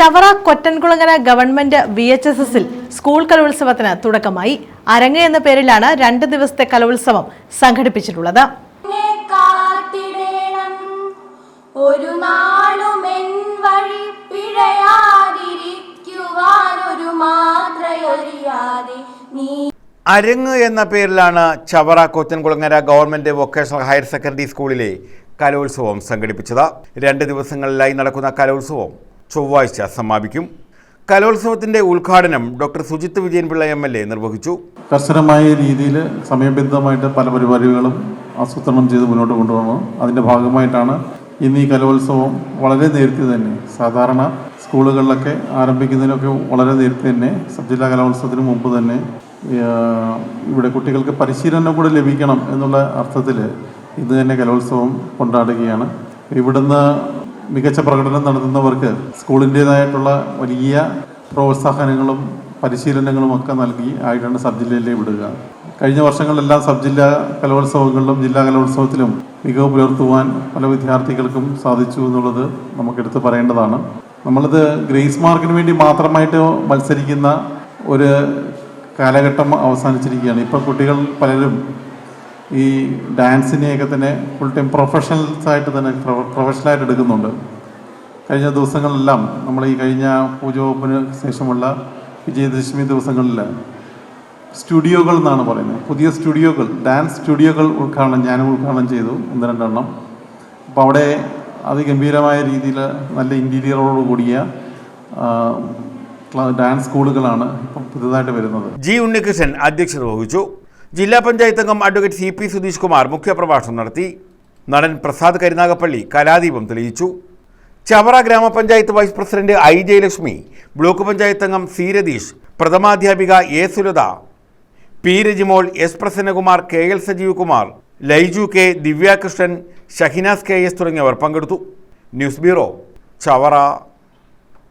Chavara Kottankulangara government V H S എസിൽ school കലോത്സവത്തിന് തുടക്കമായി. അരങ്ങ എന്ന പേരിലാണ് രണ്ട് ദിവസത്തെ കലോത്സവം സംഘടിപ്പിച്ചിട്ടുള്ളത്. ഒരു നാളുമെൻ വഴി നീ അരങ്ങ് എന്ന പേരിലാണ് Chavara Kochankulangara government vocational higher secondary സ്കൂളിലെ കലോത്സവം സംഘടിപ്പിച്ചത്. രണ്ട് ദിവസങ്ങളിലായി നടക്കുന്ന കലോത്സവം ചൊവ്വാഴ്ച സമാപിക്കും. കലോത്സവത്തിന്റെ ഉദ്ഘാടനം doctor Sujith Vijayanpillai M L A നിർവഹിച്ചു. കർശനമായ രീതിയിൽ സമയബന്ധിതമായിട്ട് പല പരിപാടികളും ആസൂത്രണം ചെയ്ത് മുന്നോട്ട് കൊണ്ടുപോകണം അതിന്റെ ഭാഗമായിട്ടാണ് ഇന്ന് ഈ കലോത്സവം വളരെ നേരത്തെ തന്നെ സാധാരണ സ്കൂളുകളിലൊക്കെ ആരംഭിക്കുന്നതിനൊക്കെ വളരെ നേരത്തെ തന്നെ സബ് ജില്ലാ കലോത്സവത്തിന് മുമ്പ് തന്നെ ഇവിടെ കുട്ടികൾക്ക് പരിശീലനം കൂടെ ലഭിക്കണം എന്നുള്ള അർത്ഥത്തിൽ ഇന്ന് തന്നെ കലോത്സവം കൊണ്ടാടുകയാണ്. ഇവിടുന്ന് മികച്ച പ്രകടനം നടത്തുന്നവർക്ക് സ്കൂളിന്റേതായിട്ടുള്ള വലിയ പ്രോത്സാഹനങ്ങളും പരിശീലനങ്ങളും ഒക്കെ നൽകി ആയിട്ടാണ് സബ് ജില്ലയിലെ വിടുക. കഴിഞ്ഞ വർഷങ്ങളിലെല്ലാം സബ് ജില്ലാ കലോത്സവങ്ങളിലും ജില്ലാ കലോത്സവത്തിലും മികവ് പുലർത്തുവാൻ പല വിദ്യാർത്ഥികൾക്കും സാധിച്ചു എന്നുള്ളത് നമുക്കെടുത്ത് പറയേണ്ടതാണ്. നമ്മളിത് ഗ്രേസ് മാർക്കിന് വേണ്ടി മാത്രമായിട്ട് മത്സരിക്കുന്ന ഒരു കാലഘട്ടം അവസാനിച്ചിരിക്കുകയാണ്. ഇപ്പോൾ കുട്ടികൾ പലരും ഈ ഡാൻസിനെയൊക്കെ തന്നെ ഫുൾ ടൈം പ്രൊഫഷണൽസ് ആയിട്ട് തന്നെ പ്രൊഫഷണലായിട്ട് എടുക്കുന്നുണ്ട്. കഴിഞ്ഞ ദിവസങ്ങളിലെല്ലാം നമ്മൾ ഈ കഴിഞ്ഞ പൂജവെപ്പിന് ശേഷമുള്ള വിജയദശമി ദിവസങ്ങളിൽ സ്റ്റുഡിയോകൾ എന്നാണ് പറയുന്നത്. പുതിയ സ്റ്റുഡിയോകൾ ഡാൻസ് സ്റ്റുഡിയോകൾ ഉദ്ഘാടനം ഞാൻ ഉദ്ഘാടനം ചെയ്തു ഒന്ന് രണ്ടെണ്ണം. അപ്പോൾ അവിടെ അതിഗംഭീരമായ രീതിയിൽ നല്ല ഇന്റീരിയറോട് കൂടിയ ഡാൻസ് സ്കൂളുകളാണ് ഇപ്പം പുതുതായിട്ട് വരുന്നത്. ജി ഉണ്ണികൃഷ്ണൻ അധ്യക്ഷത വഹിച്ചു. ജില്ലാ പഞ്ചായത്ത് അംഗം advocate C P Sudheesh Kumar മുഖ്യപ്രഭാഷണം നടത്തി. നടൻ പ്രസാദ് കരുനാഗപ്പള്ളി കലാദീപം തെളിയിച്ചു. ചവറ ഗ്രാമപഞ്ചായത്ത് vice president I Jayalakshmi block panchayat അംഗം C Ratheesh പ്രഥമാധ്യാപിക A Sulatha P Rajimol S Prasannakumar K L Sajeev Kumar Laiju K Divyakrishnan Shahinas K S തുടങ്ങിയവർ പങ്കെടുത്തു. News bureau Chavara.